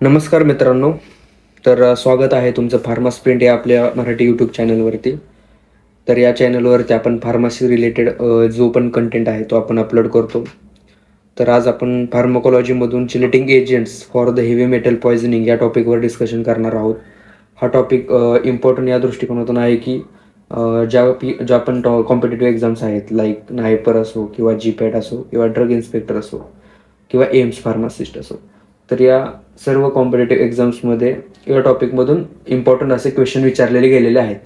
नमस्कार मित्रांनो. तर स्वागत आहे तुमचं फार्मा स्प्रिंट या आपल्या मराठी यूट्यूब चॅनलवरती तर या चॅनलवरती आपण फार्मसी रिलेटेड जो पण कंटेंट आहे तो आपण अपलोड करतो. तर आज आपण फार्मकोलॉजीमधून chelating agents for the heavy metal poisoning या टॉपिकवर डिस्कशन करणार आहोत. हा टॉपिक इम्पॉर्टंट या दृष्टिकोनातून आहे की ज्या पी ज्या पण कॉम्पिटेटिव्ह एक्झाम्स आहेत लाईक नायपर असो किंवा जीपॅट असो किंवा ड्रग इन्स्पेक्टर असो किंवा एम्स फार्मासिस्ट असो. तर या सर्व कॉम्पिटेटिव्ह एक्झाम्समध्ये या टॉपिकमधून इम्पॉर्टंट असे क्वेश्चन विचारलेले गेलेले आहेत.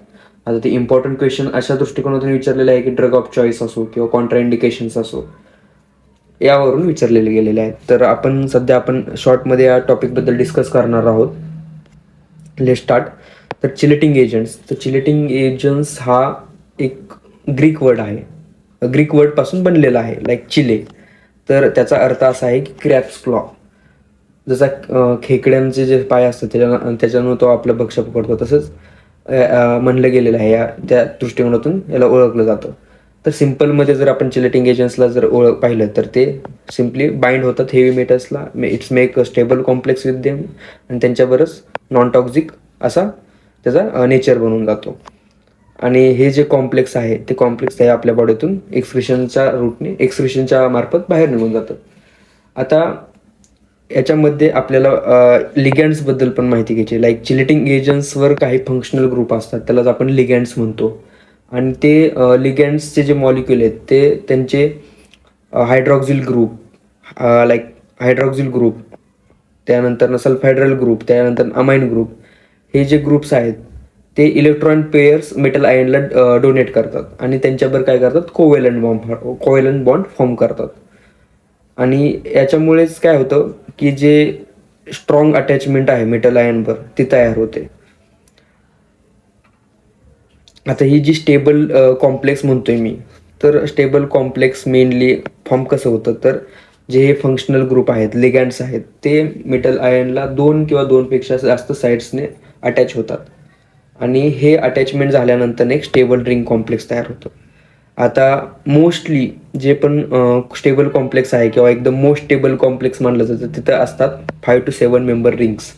आता ते इम्पॉर्टंट क्वेश्चन अशा दृष्टिकोनातून विचारलेले आहे की ड्रग ऑफ चॉईस असो किंवा कॉन्ट्राइंडिकेशन्स असो यावरून विचारलेले गेलेले आहेत. तर आपण सध्या आपण शॉर्टमध्ये या टॉपिकबद्दल डिस्कस करणार आहोत. ले स्टार्ट तर चिलेटिंग एजंट्स तर चिलेटिंग एजंट्स हा एक ग्रीक वर्ड आहे. ग्रीक वर्डपासून बनलेला आहे लाईक चिले तर त्याचा अर्थ असा आहे की क्रॅप्स क्लॉ जसा खेकड्यांचे जे पाय असतात त्याच्या त्याच्यानं तो आपलं भक्ष पकडतो. तसंच म्हणलं गेलेलं आहे या त्या दृष्टिकोनातून याला ओळखलं जातं. तर सिम्पलमध्ये जर आपण चिलेटिंग एजंट्सला जर ओळख पाहिलं तर ते सिम्पली बाइंड होतात heavy मेटल्सला. It's make stable complex with them आणि त्यांच्यावरच नॉन टॉक्झिक असा त्याचा नेचर बनून जातो. आणि हे जे कॉम्प्लेक्स आहे ते कॉम्प्लेक्स आहे आपल्या बॉडीतून एक्सप्रेशनच्या रूटने एक्सप्रेशनच्या मार्फत बाहेर निघून जातं. आता याच्यामध्ये आपल्याला लिगँड्सबद्दल पण माहिती घ्यायची लाईक चिलेटिंग एजंट्सवर काही फंक्शनल ग्रुप असतात त्यालाच आपण लिगँड्स म्हणतो. आणि ते लिगँड्सचे जे मॉलिक्युल आहेत ते त्यांचे hydroxyl group like hydroxyl group त्यानंतर सल्फायड्रल ग्रुप त्यानंतर अमाइन ग्रुप हे जे ग्रुप्स आहेत ते इलेक्ट्रॉन पेयर्स मेटल आयनला डोनेट करतात. आणि त्यांच्यावर काय करतात? Covalent bond covalent bond form करतात. आणि याच्यामुळेच काय होतं की जे स्ट्रॉंग अटॅचमेंट आहे मेटल आयनवर ती तयार होते. आता ही जी स्टेबल कॉम्प्लेक्स म्हणतोय मी तर स्टेबल कॉम्प्लेक्स मेनली फॉर्म कसं होतं? तर जे हे फंक्शनल ग्रुप आहेत लिगँड्स आहेत ते मेटल आयनला दोन किंवा दोनपेक्षा जास्त साईड्सने अटॅच होतात. आणि हे अटॅचमेंट झाल्यानंतर एक स्टेबल ड्रिंक कॉम्प्लेक्स तयार होतं. आता मोस्टली जे पण स्टेबल कॉम्प्लेक्स आहे किंवा एकदम मोस्ट स्टेबल कॉम्प्लेक्स मानलं जातं तिथं असतात five to seven member rings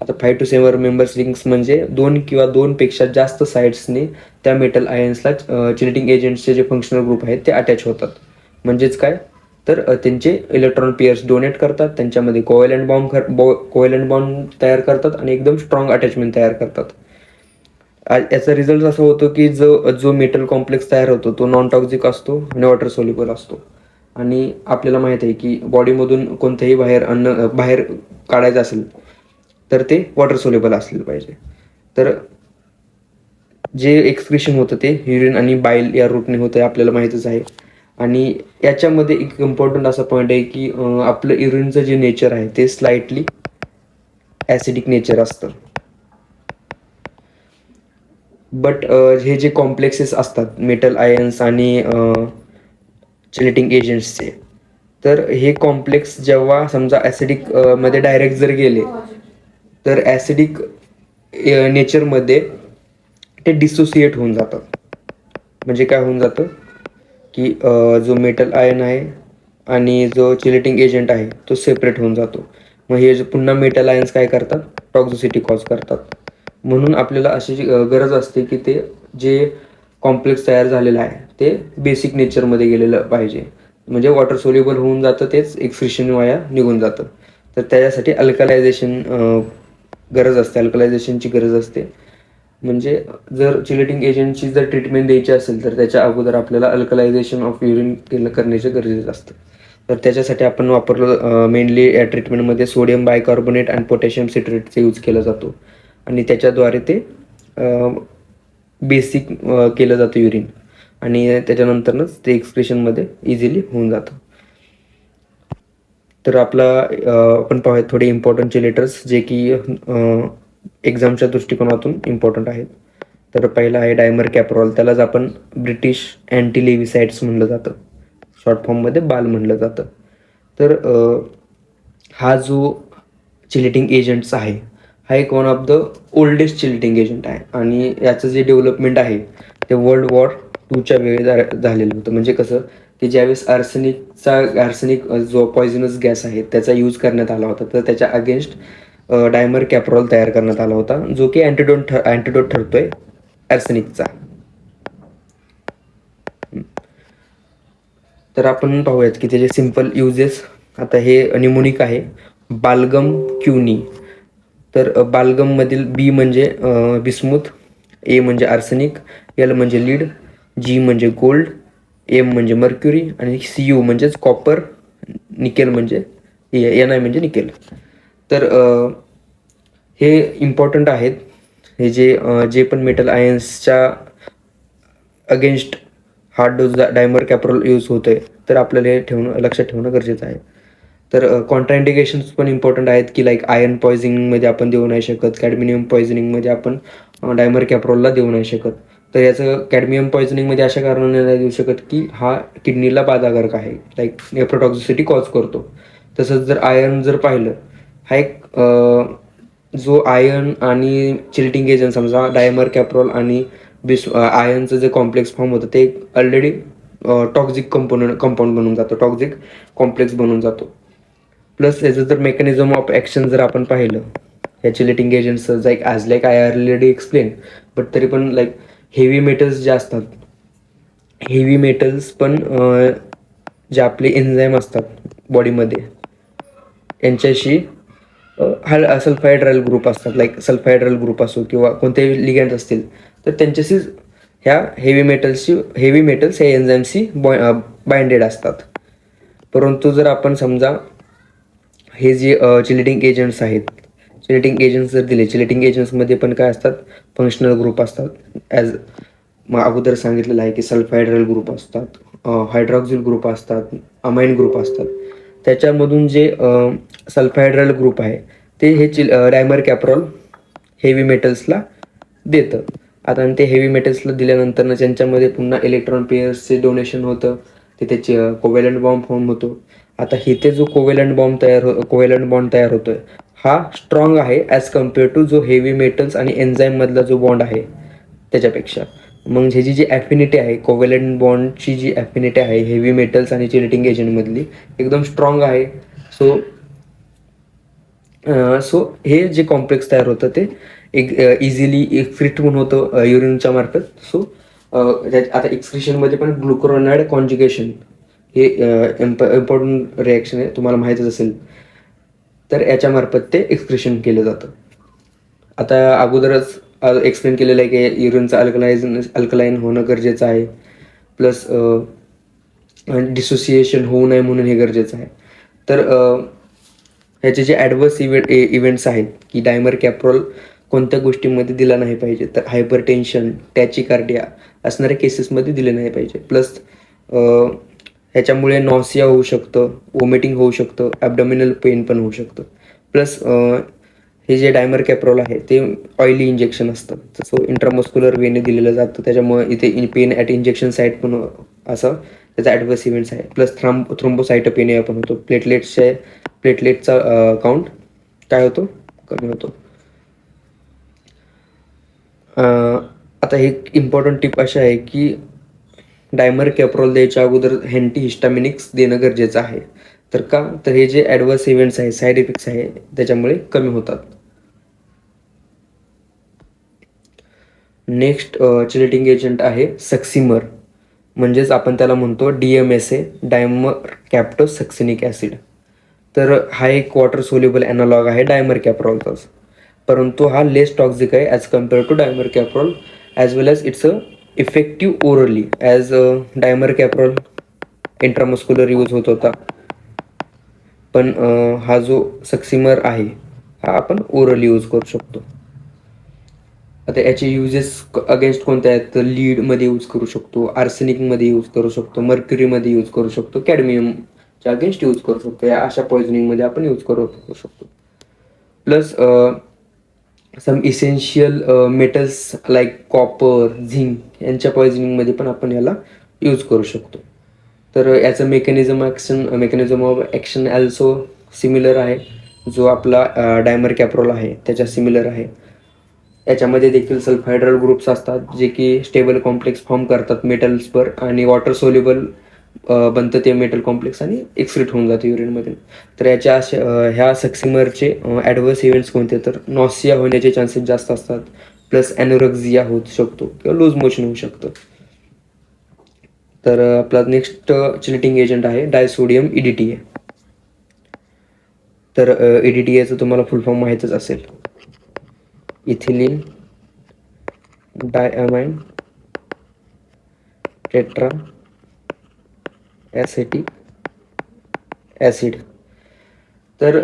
आता five to seven members rings म्हणजे दोन किंवा दोनपेक्षा जास्त साईड्सने त्या मेटल आयन्सला चिनेटिंग एजंट्सचे जे फंक्शनल ग्रुप आहेत ते अटॅच होतात. म्हणजेच काय? तर त्यांचे इलेक्ट्रॉन पेयर्स डोनेट करतात त्यांच्यामध्ये कोवेलंट बॉम्ब कोवेलंट बॉम्ब तयार करतात आणि एकदम स्ट्रॉंग अटॅचमेंट तयार करतात. याचा रिझल्ट असा होतो की जो जो मेटल कॉम्प्लेक्स तयार होतो तो नॉन टॉक्झिक असतो आणि वॉटर सोल्युबल असतो. आणि आपल्याला माहीत आहे की बॉडीमधून कोणत्याही बाहेर अन्न बाहेर काढायचं असेल तर ते वॉटर सोल्युबल असलेलं पाहिजे. तर जे एक्सक्रिशन होतं ते युरिन आणि बाईल या रूटने होतं आहे आपल्याला माहीतच आहे. आणि याच्यामध्ये एक इम्पॉर्टंट असा पॉईंट आहे की आपलं युरिनचं जे नेचर आहे ते स्लाइटली ॲसिडिक नेचर असतं. बट uh, हे जे कॉम्प्लेक्सेस असतात मेटल आयन्स आणि uh, चिलेटिंग एजंट्सचे तर हे कॉम्प्लेक्स जेव्हा समजा ॲसिडिक uh, मध्ये डायरेक्ट जर गेले तर ॲसिडिक नेचरमध्ये ते डिसोसिएट होऊन जातात म्हणजे काय होऊन जातं? की जो मेटल आयन आहे आणि जो चिलेटिंग एजंट आहे तो सेपरेट होऊन जातो. मग हे जे पुन्हा मेटल आयन्स काय करतात? टॉक्झिसिटी कॉज करतात. म्हणून आपल्याला अशी जी, गरज असते की ते जे कॉम्प्लेक्स तयार झालेलं आहे ते बेसिक नेचरमध्ये गेलेलं पाहिजे. म्हणजे वॉटर सोल्युबल होऊन जातं तेच एक फ्रिशन वाया निघून जातं. तर त्याच्यासाठी अल्कलायझेशन गरज असते अल्कलायझेशनची गरज असते. म्हणजे जर चिलेटिंग एजंटची जर ट्रीटमेंट द्यायची असेल तर त्याच्या अगोदर आपल्याला अल्कलायझेशन ऑफ युरिन केलं करण्याचे गरजेचं असतं. तर त्याच्यासाठी आपण वापरलं मेनली या ट्रीटमेंटमध्ये सोडियम बायकार्बोनेट आणि पोटॅशियम सिट्रेटचा यूज केला जातो. आणि त्याच्याद्वारे ते बेसिक केलं जातं युरिन आणि त्याच्यानंतरच ते एक्सप्रेशनमध्ये इझिली होऊन जातं. तर आपला आपण पाहूयात थोडे इम्पॉर्टंटचे लेटर्स जे की एक्झामच्या दृष्टिकोनातून इम्पॉर्टंट आहेत. तर पहिला आहे डायमर कॅपरॉल त्यालाच आपण ब्रिटिश अँटी म्हणलं जातं. शॉर्ट फॉर्ममध्ये बाल म्हणलं जातं. तर हा जो चिलेटिंग एजंट्स आहे हा एक one of the oldest chelating agent आहे. आणि याचं जे डेव्हलपमेंट आहे ते वर्ल्ड वॉर टूच्या वेळी झा- झालेलं होतं. म्हणजे कसं की ज्यावेळेस आर्सेनिकचा आर्सेनिक जो पॉयझनस गॅस आहे त्याचा यूज करण्यात आला होता. तर त्याच्या अगेन्स्ट डायमर कॅप्रॉल तयार करण्यात आला होता जो की अँटीडोट ठर अँटीडोट ठरतोय आर्सेनिकचा तर आपण पाहूयात की त्याचे सिंपल युजेस आता हे निमोनिक आहे. बालगम क्युनी. तर बालगममधील बी म्हणजे बिस्मुथ ए म्हणजे आर्सेनिक एल म्हणजे लीड जी म्हणजे गोल्ड एम म्हणजे मर्क्युरी आणि सी यू म्हणजेच कॉपर निकेल म्हणजे एन आय म्हणजे निकेल. तर हे इम्पॉर्टंट आहेत. हे जे जे पण metal आयन्सच्या against hard dose dimercaprol use होतो आहे तर आपल्याला हे ठेवणं लक्षात ठेवणं गरजेचं आहे. तर कॉन्ट्राइंडिकेशन्स पण इम्पॉर्टंट आहेत की लाईक आयर्न पॉयझनिंगमध्ये आपण देऊ नाही शकत कॅडमिनियम पॉयझनिंगमध्ये आपण डायमर कॅप्रोलला देऊ नाही शकत. तर याचं कॅडमियम पॉयझनिंगमध्ये अशा कारणाने नाही देऊ शकत की हा किडनीला बाधाकारक आहे. लाईक नेफ्रोटॉक्झिसिटी कॉज करतो. तसंच जर आयर्न जर पाहिलं हा एक जो आयर्न आणि चिल्टिंग एजंट समजा डायमर कॅप्रोल आणि बिस आयर्नचं जे कॉम्प्लेक्स फॉर्म होतं ते ऑलरेडी टॉक्झिक कंपोनंट कंपाऊंड बनून जातो. टॉक्झिक कॉम्प्लेक्स बनून जातो. प्लस याचं जर मेकॅनिझम ऑफ ॲक्शन जर आपण पाहिलं ह्याचे chelating agents like as like I already explain but तरी पण लाईक हेवी मेटल्स जे असतात हेवी मेटल्स पण जे आपले एन्झाईम असतात बॉडीमध्ये यांच्याशी हा सल्फायड्रल ग्रुप असतात लाईक सल्फायड्रल ग्रुप असो किंवा कोणतेही लिगँड असतील तर त्यांच्याशी ह्या हेवी मेटल्सची हेवी मेटल्स ह्या एन्झाईमशी बॉ बाइंडेड असतात. परंतु जर आपण समजा हे जे चिलेटिंग एजंट्स आहेत चिलेटिंग एजंट्स जर दिले चिलेटिंग एजंट्समध्ये पण काय असतात? फंक्शनल ग्रुप असतात. ॲज मग अगोदर सांगितलेलं आहे की सल्फायड्रल ग्रुप असतात हायड्रॉक्झिल ग्रुप असतात अमाइन ग्रुप असतात. त्याच्यामधून जे सल्फायड्रल ग्रुप आहे ते हे चिल डायमर कॅप्रॉल हेवी मेटल्सला देतं. आता ते हेवी मेटल्सला दिल्यानंतर त्यांच्यामध्ये पुन्हा इलेक्ट्रॉन पेयर्सचे डोनेशन होतं ते त्याचे कोवेलंट बॉम्ब फॉर्म होतो. आता इथे जो कोवेलंट बॉम्ब तयार हो कोवेलंट बॉन्ड तयार होतोय हा स्ट्रॉंग आहे ॲज कंपेअर टू जो हेवी मेटल्स आणि एन्झाईममधला जो बॉन्ड आहे त्याच्यापेक्षा. मग ह्याची जी ॲफिनिटी आहे कोवेलंट बॉन्डची जी ॲफिनिटी आहे हेवी मेटल्स आणि चिलेटिंग एजंटमधली एकदम स्ट्रॉंग आहे. सो सो हे जे कॉम्प्लेक्स तयार होतं ते एक इझिली एक्सक्रिट म्हणून होतं युरिनच्या मार्फत. सो आता एक्सक्रिशनमध्ये पण ग्लुकोरोनाइड कॉन्ज्युगेशन हे इम्प इम्पॉर्टंट रिॲक्शन आहे तुम्हाला माहीतच असेल. तर याच्यामार्फत ते एक्सप्रेशन केलं जातं. आता अगोदरच एक्सप्लेन केलेलं आहे की युरिनचं अल्कलाइज अल्कलाईन होणं गरजेचं आहे. प्लस डिसोसिएशन होऊ नये म्हणून हे गरजेचं आहे. तर ह्याचे जे ॲडवर्स इव्हेंट इव्हेंट्स आहेत की डायमर कॅप्रोल कोणत्या गोष्टींमध्ये दिला नाही पाहिजे तर हायपर टेन्शन टॅचिकार्डिया असणाऱ्या केसेसमध्ये दिले नाही पाहिजे. प्लस ह्याच्यामुळे नॉसिया होऊ शकतं वॉमिटिंग होऊ शकतं ॲबडॉमिनल पेन पण होऊ शकतं. प्लस हे जे डायमर कॅप्रोल आहे ते ऑइली इंजेक्शन असतं. जसं इंट्रामस्क्युलर वेने दिलेलं जातं. त्याच्यामुळे इथे पेन ॲट इंजेक्शन साईट पण असं त्याचा ॲडवर्स इव्हेंट्स आहे. प्लस थ्राम्ब थ्रोम्बोसायटोपेनिया पण होतो. प्लेटलेट्सचे प्लेटलेटचा काउंट काय होतो? कमी होतो. आता एक इम्पॉर्टंट टिप अशी आहे की डायमर कॅप्रॉल द्यायच्या अगोदर हँटी हिस्टामिनिक्स देणं गरजेचं आहे. तर का? तर हे जे ॲडवर्स इव्हेंट्स आहे साईड इफेक्ट्स आहे त्याच्यामुळे कमी होतात. नेक्स्ट चिलेटिंग एजंट आहे सक्सिमर म्हणजेच आपण त्याला म्हणतो D M S A dimercapto succinic acid तर हा एक वॉटर सोल्युबल ॲनालॉग आहे डायमर कॅप्रॉलचाच परंतु हा लेस टॉक्झिक आहे as compared to dimercaprol as well as it's a effective orally as dimercaprol intramuscular use होत होता. पण हा जो सक्सिमर आहे हा आपण ओरली यूज करू शकतो. आता याचे युजेस अगेन्स्ट कोणते आहेत? तर लीडमध्ये यूज करू शकतो आर्सेनिकमध्ये यूज करू शकतो मर्क्युरीमध्ये यूज करू शकतो कॅडमियमच्या अगेन्स्ट यूज करू शकतो. या अशा पॉइझनिंगमध्ये आपण यूज करू शकतो. Plus some essential metals like copper zinc यांच्या पॉइझनिंगमध्ये पण आपण याला यूज करू शकतो. तर uh, याचं mechanism action mechanism of action also similar आहे. जो आपला uh, डायमर कॅप्रोल आहे त्याच्या सिमिलर आहे. याच्यामध्ये देखील सल्फायड्रल ग्रुप्स असतात जे की स्टेबल कॉम्प्लेक्स फॉर्म करतात मेटल्सवर आणि वॉटर सोल्युबल बनतं ते मेटल कॉम्प्लेक्स आणि एक्सक्रीट होऊन जातं युरिनमधून तर याच्या अशा ह्या सक्सिमरचे ॲडवर्स इव्हेंट्स कोणते तर नॉसिया होण्याचे चान्सेस जास्त असतात. प्लस ॲनोरेक्झिया होऊ शकतो किंवा लूज मोशन होऊ शकतं. तर आपला नेक्स्ट चिलिटिंग एजंट आहे डायसोडियम ईडीटीए तर ई तुम्हाला फुल फॉर्म माहीतच असेल. Ethylene diamine tetra acetic acid तर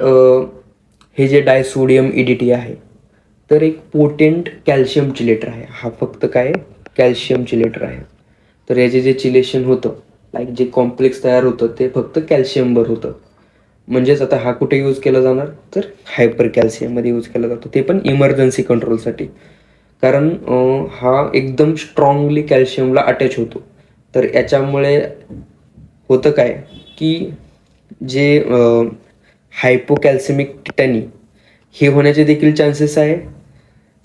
हे जे डायसोडियम इडिटी आहे तर एक पोटेंट कॅल्शियम चिलेटर आहे. हा फक्त काय? कॅल्शियम चिलेटर आहे. तर याचे जे चिलेशन होतं लाईक जे कॉम्प्लेक्स तयार होतं ते फक्त कॅल्शियमवर होतं. म्हणजेच आता हा कुठे यूज केला जाणार? तर हायपर कॅल्शियममध्ये यूज केला जातो. ते पण इमर्जन्सी कंट्रोलसाठी कारण हा एकदम स्ट्रॉंगली कॅल्शियमला अटॅच होतो. तर याच्यामुळे होतं काय? की जे हायपोकॅल्सिमिक टिटॅनी हे होण्याचे देखील चान्सेस आहे.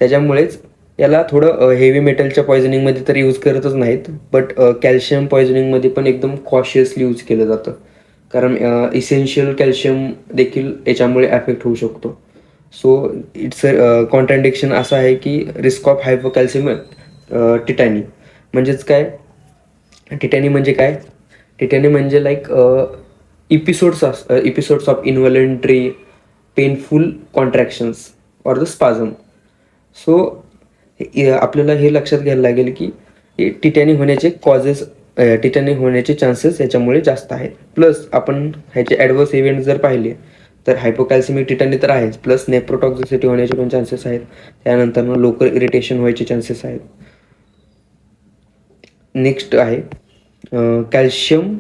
त्याच्यामुळेच याला थोडं हेवी मेटलच्या पॉयझनिंगमध्ये तर यूज करतच नाहीत. बट कॅल्शियम पॉयझनिंगमध्ये पण एकदम कॉशियसली यूज केलं जातं. कारण इसेन्शियल कॅल्शियम देखील याच्यामुळे अफेक्ट होऊ शकतो. सो इट्स अ कॉन्ट्रॅडिक्शन असं आहे की रिस्क ऑफ हायपोकॅल्सिम टिटॅनी म्हणजेच काय? टिटॅनी म्हणजे काय? टिटॅनी म्हणजे like episodes as episodes of involuntary painful contractions or the spasm so आपल्याला हे लक्षात घ्यायला लागेल की टिटॅनी होण्याचे कॉजेस टिटॅनी होण्याचे चान्सेस याच्यामुळे जास्त आहेत. प्लस आपण ह्याचे ॲडवर्स इव्हेंट जर पाहिले तर हायपोकॅल्सिमिक टिटॅनी तर आहेच. प्लस नेप्रोटॉक्झिसिटी होण्याचे पण चान्सेस आहेत. त्यानंतर लोकल इरिटेशन व्हायचे चान्सेस आहेत. नेक्स्ट आहे कॅल्शियम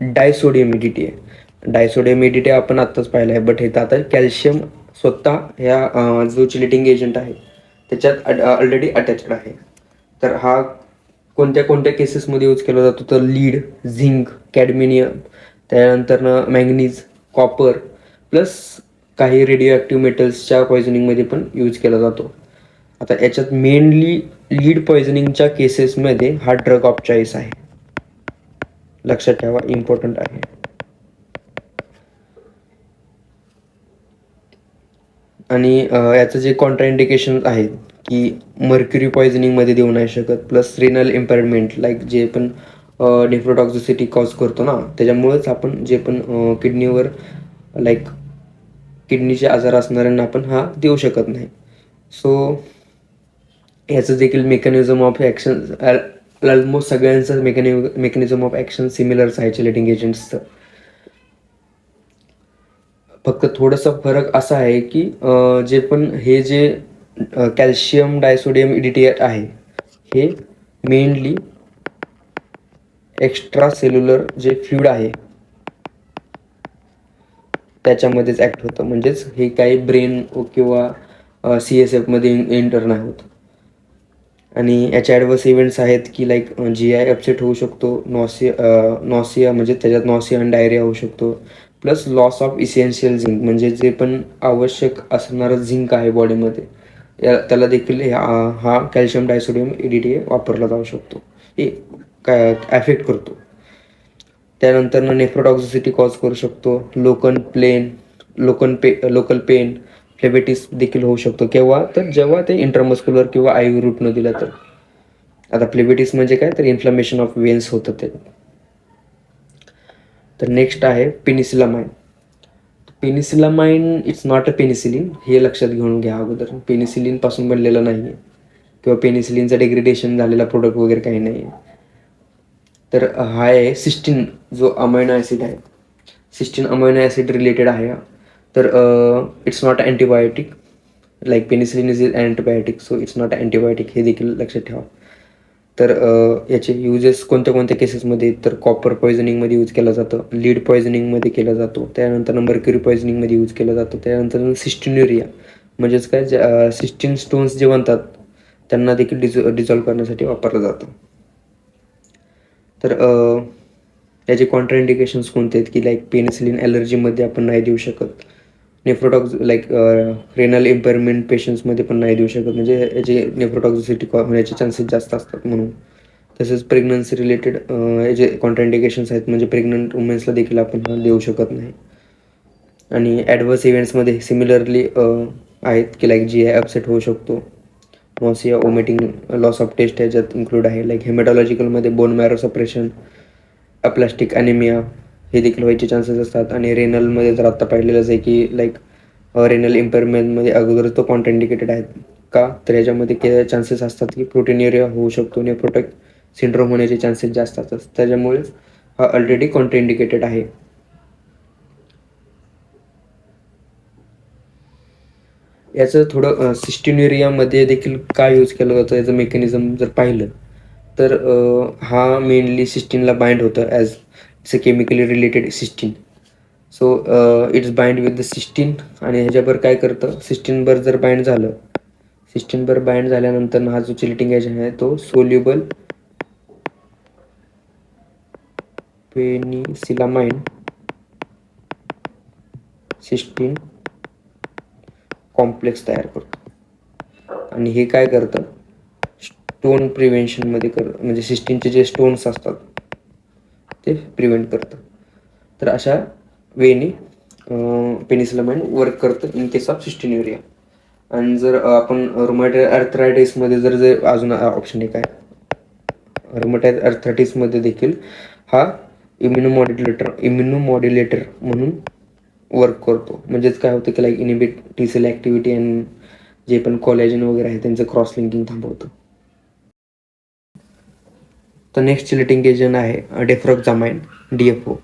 डायसोडियम इडिटी आहे. डायसोडियम इडिटी आपण आत्ताच पाहिलं आहे बट हे तर आता कॅल्शियम स्वतः ह्या जो चिलिटिंग एजंट आहे त्याच्यात ऑलरेडी अटॅचड आहे. तर हा कोणत्या कोणत्या केसेसमध्ये यूज केला जातो? तर लीड झिंक कॅडमिनियम त्यानंतर मॅंगनीज कॉपर प्लस काही रेडिओ ॲक्टिव्ह मेटल्सच्या पॉयझनिंगमध्ये पण यूज केला जातो. आता याच्यात मेनली लीड पॉयझनिंगच्या केसेसमध्ये हा ड्रग ऑफ चॉईस आहे. लक्षात ठेवा इम्पॉर्टंट आहे. आणि याचं जे कॉन्ट्राइंडिकेशन आहेत की मर्क्युरी पॉयझनिंगमध्ये देऊ नाही शकत प्लस रिनल इम्पेअरमेंट लाईक जे पण नेफ्रोटॉक्झिसिटी कॉज करतो ना त्याच्यामुळेच आपण जे पण किडनीवर लाईक किडनीचे आजार असणाऱ्यांना आपण हा देऊ शकत नाही. सो याचं देखील मेकॅनिझम ऑफ ॲक्शन ऑलमोस्ट सगळ्यांचं मेकॅनि मेकॅनिझम ऑफ ॲक्शन सिमिलर्स आहे चिलेटिंग एजंट्सचं फक्त थोडंसं फरक असा आहे की जे पण हे जे कॅल्शियम डायसोडियम इडिटिएट आहे हे मेनली एक्स्ट्रा सेल्युलर जे फ्लुइड आहे त्याच्यामध्येच ॲक्ट होतं. म्हणजेच हे काही ब्रेन किंवा सी एस एफमध्ये एंटर नाही होत. आणि याचे ॲडवर्स इव्हेंट्स आहेत की लाईक जी आय अपसेट होऊ शकतो नॉसिया नॉसिया म्हणजे त्याच्यात नॉसिया आणि डायरिया होऊ शकतो. Plus loss of essential zinc म्हणजे जे पण आवश्यक असणारं झिंक आहे बॉडीमध्ये या त्याला देखील हा कॅल्शियम डायसोडियम ए वापरला जाऊ शकतो. हे काय ॲफेक्ट करतो. त्यानंतर नेफ्रोटॉक्सिसिटी कॉज करू शकतो. लोकन प्लेन लोकन पे लोकल पेन फ्लेबेटिस देखील होऊ शकतो. केव्हा? तर जेव्हा ते इंटरमस्क्युलर किंवा आय रूटनं दिलं तर. आता फ्लेबेटिस म्हणजे काय? तर इन्फ्लमेशन ऑफ वेन्स होतं ते. तर नेक्स्ट आहे penicillamine penicillamine it's not a penicillin हे लक्षात घेऊन घ्या अगोदर. पेनिसिलिनपासून बनलेलं नाही आहे किंवा पेनिसिलिनचं डिग्रेडेशन झालेला प्रोडक्ट वगैरे काही नाही आहे तर हा आहे सिस्टीन जो अमायनो ॲसिड आहे. सिस्टीन अमायनो ॲसिड रिलेटेड आहे. तर it's not antibiotic like penicillin is is antibiotic so it's not antibiotic हे देखील लक्षात ठेवा. तर याचे युजेस कोणत्या कोणत्या केसेसमध्ये तर कॉपर पॉयझनिंगमध्ये यूज केला जातं लीड पॉयझनिंगमध्ये केला जातो त्यानंतर मर्क्युरी पॉयझनिंगमध्ये यूज केला जातो त्यानंतर सिस्टिन्युरिया म्हणजेच काय? ज्या सिस्टिन स्टोन्स जे बनतात त्यांना देखील डिझ डिझॉल्व करण्यासाठी वापरलं जातं. तर याचे कॉन्ट्राइंडिकेशन्स कोणते आहेत? की लाईक पेनिसिलिन ॲलर्जीमध्ये आपण नाही देऊ शकत. नेफ्रोटॉक्स लाईक रेनल इम्पेअरमेंट पेशंट्समध्ये पण नाही देऊ शकत. म्हणजे याचे नेफ्रोटॉक्झिसिटी होण्याचे चान्सेस जास्त असतात म्हणून. तसेच प्रेग्नन्सी रिलेटेड जे कॉन्ट्रॅन्डिकेशन्स आहेत. म्हणजे प्रेग्नंट वुमेन्सला देखील आपण देऊ शकत नाही. आणि ॲडवर्स इव्हेंट्समध्ये सिमिलरली आहेत की लाईक जी आय अपसेट होऊ शकतो. Nausea vomiting loss of taste ह्याच्यात इन्क्लूड आहे. Like हेमेटॉलॉजिकलमध्ये bone marrow suppression aplastic anaemia हे देखील व्हायचे चान्सेस असतात. आणि रेनलमध्ये जर आत्ता पाहिलेलंच आहे की लाईक रेनल इम्पेअरमेंटमध्ये अगोदर तो कॉन्टेंडिकेटेड आहेत का? तर याच्यामध्ये के चान्सेस असतात की प्रोटीन एरिया होऊ शकतो नेफ्रोटेक सिंड्रोम होण्याचे चान्सेस जास्त असतात. त्याच्यामुळेच हा ऑलरेडी कॉन्टेंडिकेटेड आहे. याचं थोडं सिस्टिन्युरियामध्ये देखील काय यूज केलं जातं याचं मेकॅनिझम जर पाहिलं तर हा मेनली सिस्टीनला बाइंड होतं as it's a chemically related cystine so it's bind with the cystine आणि ह्याच्यावर काय करतं? सिस्टीनवर जर बाइंड झालं सिस्टीनवर बाइंड झाल्यानंतर हा जो चिलिटिंग एजंट आहे तो सोल्युबल पेनिसिलामाइन सिस्टीन कॉम्प्लेक्स तयार करतो. आणि हे काय करतं? स्टोन प्रिव्हेन्शनमध्ये कर म्हणजे सिस्टीनचे जे स्टोन्स असतात ते प्रिव्हेंट करतं. तर अशा वेने पेनिसिलामाइन वर्क करतं इन केस ऑफ सिस्टिन्युरिया आणि जर आपण रोमॅटाइड अर्थरायटिसमध्ये जर जे अजून ऑप्शन एक आहे. रोमॅटाइड अर्थरायटिसमध्ये देखील हा इम्युनोमॉड्युलेटर इम्युनोमॉड्युलेटर म्हणून वर्क करतो. म्हणजेच काय होतं की like inhibit T cell activity and जे पण कॉलेजन वगैरे आहे त्यांचं क्रॉस लिंकिंग थांबवतं. तर नेक्स्ट चिलेटिंग एजंट आहे डेफ्रॉक्झामाइन डी एफ ओ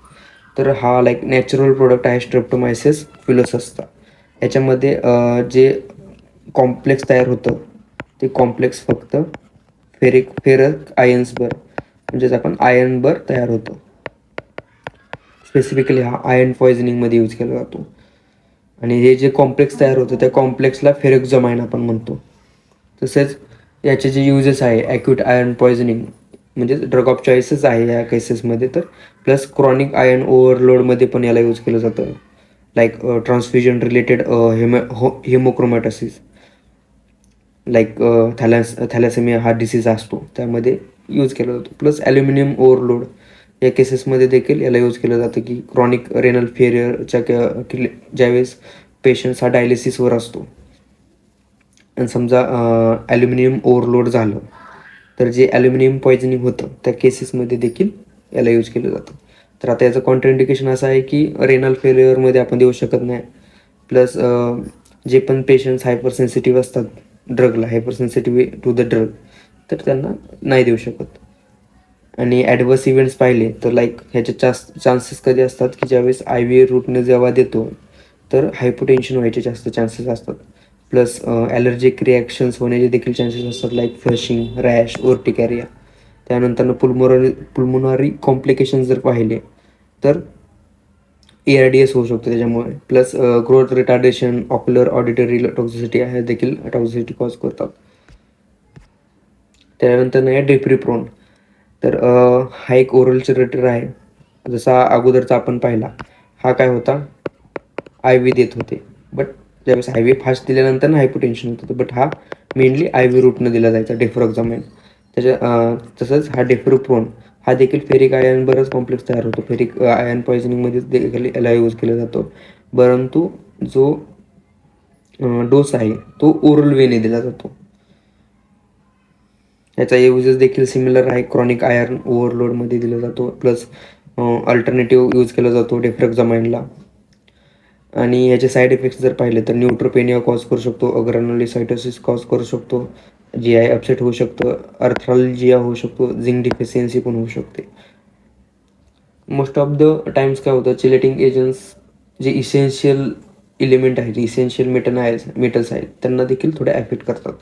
तर हा लाईक नॅचरल प्रोडक्ट आहे स्ट्रेप्टोमायसिस फिलोससचा याच्यामध्ये जे कॉम्प्लेक्स तयार होतं ते कॉम्प्लेक्स फक्त फेरिक फेरक आयन्सवर म्हणजेच आपण आयर्नवर तयार होतं. स्पेसिफिकली हा आयर्न पॉयझनिंगमध्ये यूज केला जातो. आणि हे जे कॉम्प्लेक्स तयार होतं त्या कॉम्प्लेक्सला फेरेक्झोमाइन आपण म्हणतो. तसेच याचे जे युजेस आहे ॲक्यूट आयर्न पॉयझनिंग म्हणजे ड्रग ऑफ चॉईसेस आहे या केसेसमध्ये तर. प्लस क्रॉनिक आयर्न ओव्हरलोडमध्ये पण याला यूज केलं जातं. लाईक ट्रान्सफ्युजन रिलेटेड हेमो हो हिमोक्रोमॅटोसिस लाईक थॅलॅस थॅलॅसेमिया हा डिसीज असतो. त्यामध्ये यूज केला जातो. प्लस ॲल्युमिनियम ओव्हरलोड या केसेसमध्ये देखील याला यूज केलं जातं की क्रॉनिक रेनल फेरियरच्या ज्यावेळेस पेशंट्स हा डायलिसिसवर असतो. आणि समजा ॲल्युमिनियम ओव्हरलोड झालं. तर जे ॲल्युमिनियम पॉयझनिंग होतं त्या केसेसमध्ये देखील याला यूज केलं जातं. तर आता याचं कॉन्ट्रेंडिकेशन असं आहे की रेनल फेल्युअरमध्ये आपण देऊ शकत नाही. प्लस जे पण पेशंट्स हायपर सेन्सिटिव्ह असतात ड्रगला hyper sensitive to the drug तर त्यांना नाही देऊ शकत. आणि ॲडवर्स इव्हेंट्स पाहिले तर लाईक ह्याचे चास चान्सेस कधी असतात की ज्यावेळेस आय व्ही रूटने जेव्हा देतो तर हायपोटेन्शन व्हायचे जास्त चान्सेस असतात. प्लस ॲलर्जिक रिॲक्शन्स होण्याचे देखील चान्सेस असतात लाईक फ्लशिंग रॅश ओर्टिकॅरिया त्यानंतर पुलमोनरी पुलमोनरी कॉम्प्लिकेशन जर पाहिले तर ए आर डी एस होऊ शकतो त्याच्यामुळे. Plus growth retardation ocular auditory toxicity आहे देखील टॉक्सिसिटी कॉज करतात. त्यानंतर नाही डेप्री प्रोन तर हा एक ओरल चिरेटर आहे. जसा अगोदरचा आपण पाहिला हा काय होता? आय व्ही देत होते. बट ज्यावेळेस आय व्ही फास्ट दिल्यानंतर ना हायपोटेन्शन होतं. बट हा मेनली आय व्ही रूटनं दिला जायचा. डेफ्रोक्झामेन त्याच्या तसंच हा डेफ्रोप्रोन हा देखील फेरिक आयन बरंच कॉम्प्लेक्स तयार होतो. फेरिक आयन पॉयझनिंगमध्ये देखील याला यूज केला जातो. परंतु जो डोस आहे तो ओरल वेने दिला जातो. याचा युजेस देखील सिमिलर आहे. क्रॉनिक आयर्न ओव्हरलोडमध्ये दिला जातो. प्लस अल्टरनेटिव्ह यूज केला जातो डेफ्रेक्झामाइनला आणि याचे साईड इफेक्ट्स जर पाहिले तर न्यूट्रोपेनिया कॉज करू शकतो अग्रॅनोलिसायटोसिस कॉज करू शकतो जी आय अपसेट होऊ शकतं अर्थ्रालजिया होऊ शकतो झिंक डिफिशियन्सी पण होऊ शकते. मोस्ट ऑफ द टाइम्स काय होतं चिलेटिंग एजंट्स जे इसेन्शियल इलिमेंट आहेत इसेन्शियल मेटन आहे मेटल्स आहेत त्यांना देखील थोडे ॲफेक्ट करतात.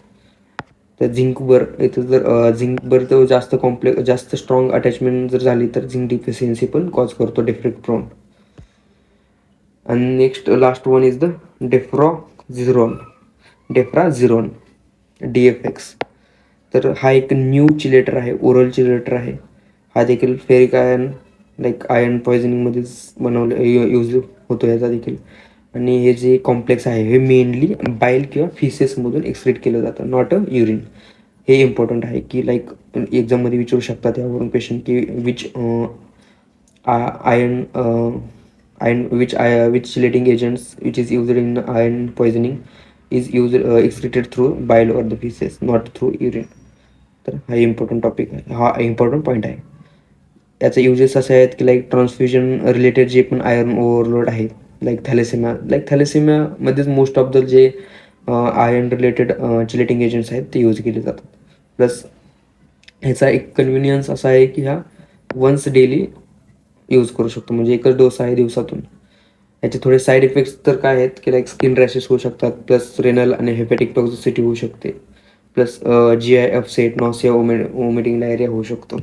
तर झिंकवर इथं जर झिंकवर तर जास्त कॉम्प्ले जास्त स्ट्रॉंग अटॅचमेंट जर झाली तर झिंक डिफिशियन्सी पण कॉज करतो डेफ्रिक प्रोन आणि next last one is the deferasirox deferasirox D F X तर हा एक न्यू चिलेटर आहे ओरल चिलेटर आहे. हा देखील फेरिक आयन लाईक आयन पॉयझनिंगमध्येच बनवलं यूज होतो याचा देखील. आणि हे जे कॉम्प्लेक्स आहे हे मेनली बाईल किंवा फिसेसमधून एक्सक्रीट केलं जातं नॉट अ युरिन हे इम्पॉर्टंट आहे की लाईक एक्झाममध्ये विचारू शकतात यावरून क्वेश्चन की which ion uh, ion which I which chelating agents which is in in poisoning is is use uh, excreted through bile or the feces not through urine. तर हा इम्पॉर्टंट टॉपिक आहे. हा important point आहे. याचे uses असे आहेत की like transfusion related जे पण आयर्न ओव्हरलोड आहे लाईक थॅलेसेमिया लाईक थॅलेसेमियामध्येच मोस्ट ऑफ द जे आयर्न रिलेटेड चिलेटिंग एजंट्स आहेत ते यूज केले जातात. प्लस ह्याचा एक कन्व्हिनियन्स असा आहे की हा वन्स डेली यूज करू शकतो. म्हणजे एकच डोस आहे दिवसातून. याचे थोडे साईड इफेक्ट्स तर काय आहेत की लाईक स्किन रॅशेस होऊ शकतात प्लस रेनल आणि हेपॅटिक टॉक्झिसिटी होऊ शकते. Plus G I upset nausea ओमे ओमिटिंग डायरिया होऊ शकतो.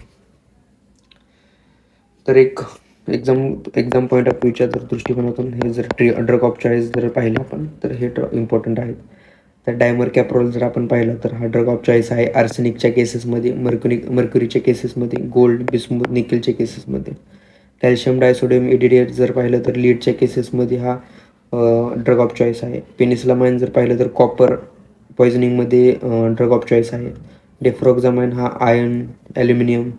तर एक एक्झाम एक्झाम पॉईंट ऑफ व्ह्यूच्या जर दृष्टिकोनातून हे जर ट्री ड्रग ऑफ चॉईस जर पाहिलं आपण तर हे इम्पॉर्टंट आहेत. तर डायमर कॅप्रोल जर आपण पाहिलं तर हा ड्रग ऑफ चॉईस आहे आर्सेनिकच्या केसेसमध्ये मर्क्युनिक मर्क्युरीच्या केसेसमध्ये गोल्ड बिस्मूथ निकेलच्या केसेसमध्ये कॅल्शियम डायसोडियम इडिडिएट जर पाहिलं तर लीडच्या केसेसमध्ये हा ड्रग ऑफ चॉईस आहे. पेनिसलामाइन जर पाहिलं तर कॉपर पॉयझनिंगमध्ये ड्रग ऑफ चॉईस आहे. डेफ्रोक्झामाइन हा आयर्न ॲल्युमिनियमच्या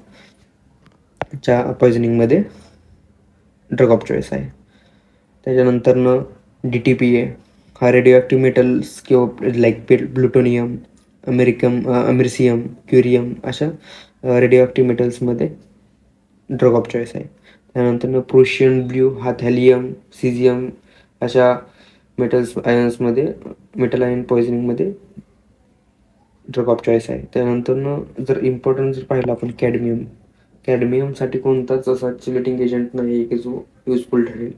पॉयझनिंगमध्ये ड्रग ऑफ चॉईस आहे. त्याच्यानंतरनं डी टी पी ए हा रेडिओ ॲक्टिव्ह मेटल्स किंवा लाईक पे प्लुटोनियम अमेरिकम अमेरिसियम क्युरियम अशा रेडिओ ॲक्टिव्ह मेटल्समध्ये ड्रग ऑफ चॉईस आहे. त्यानंतर प्रोशियन ब्ल्यू हा थॅलियम सिझियम अशा मेटल्स आयन्समध्ये मेटल आयन पॉयझनिंगमध्ये ड्रग ऑफ चॉईस आहे. त्यानंतर जर इम्पॉर्टंट जर पाहिलं आपण कॅडमियम कॅडमियमसाठी कोणताच असा चिलेटिंग एजंट नाही आहे की जो युजफुल ठरेल.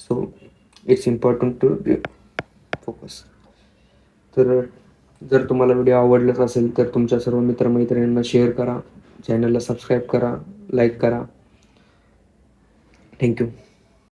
So it's important to focus तर जर तुम्हाला व्हिडिओ आवडलाच असेल तर तुमच्या सर्व मित्रमैत्रिणींना शेअर करा. चॅनलला सबस्क्राईब करा लाईक करा. Thank you